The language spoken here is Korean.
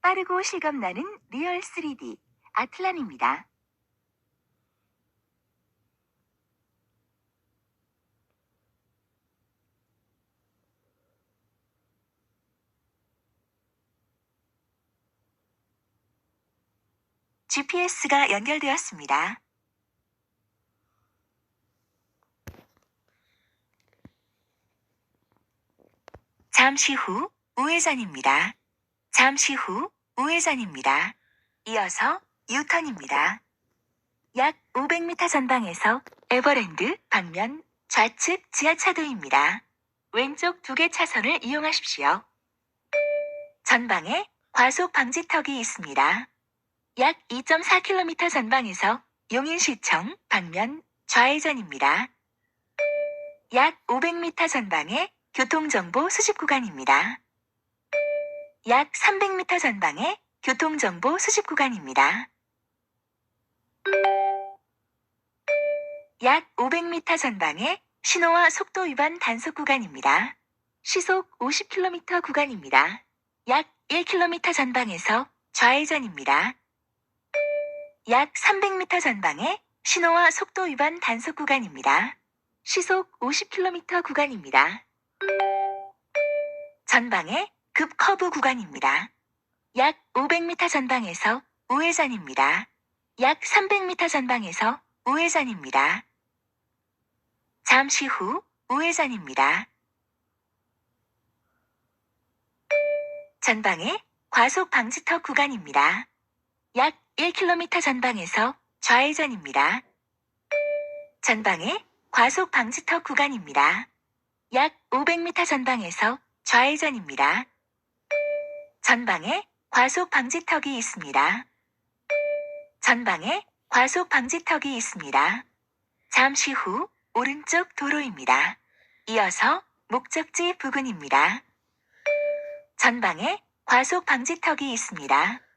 빠르고 실감나는 리얼 3D 아틀란입니다. GPS가 연결되었습니다. 잠시 후 우회전입니다. 잠시 후 우회전입니다. 이어서 유턴입니다. 약 500m 전방에서 에버랜드 방면 좌측 지하차도입니다. 왼쪽 두 개 차선을 이용하십시오. 전방에 과속 방지턱이 있습니다. 약 2.4km 전방에서 용인시청 방면 좌회전입니다. 약 500m 전방에 교통정보 수집 구간입니다. 약 300m 전방에 교통정보 수집 구간입니다. 약 500m 전방에 신호와 속도 위반 단속 구간입니다. 시속 50km 구간입니다. 약 1km 전방에서 좌회전입니다. 약 300m 전방에 신호와 속도 위반 단속 구간입니다. 시속 50km 구간입니다. 전방에 급 커브 구간입니다. 약 500m 전방에서 우회전입니다. 약 300m 전방에서 우회전입니다. 잠시 후 우회전입니다. 전방에 과속 방지턱 구간입니다. 약 1km 전방에서 좌회전입니다. 전방에 과속 방지턱 구간입니다. 약 500m 전방에서 좌회전입니다. 전방에 과속 방지턱이 있습니다. 전방에 과속 방지턱이 있습니다. 잠시 후 오른쪽 도로입니다. 이어서 목적지 부근입니다. 전방에 과속 방지턱이 있습니다.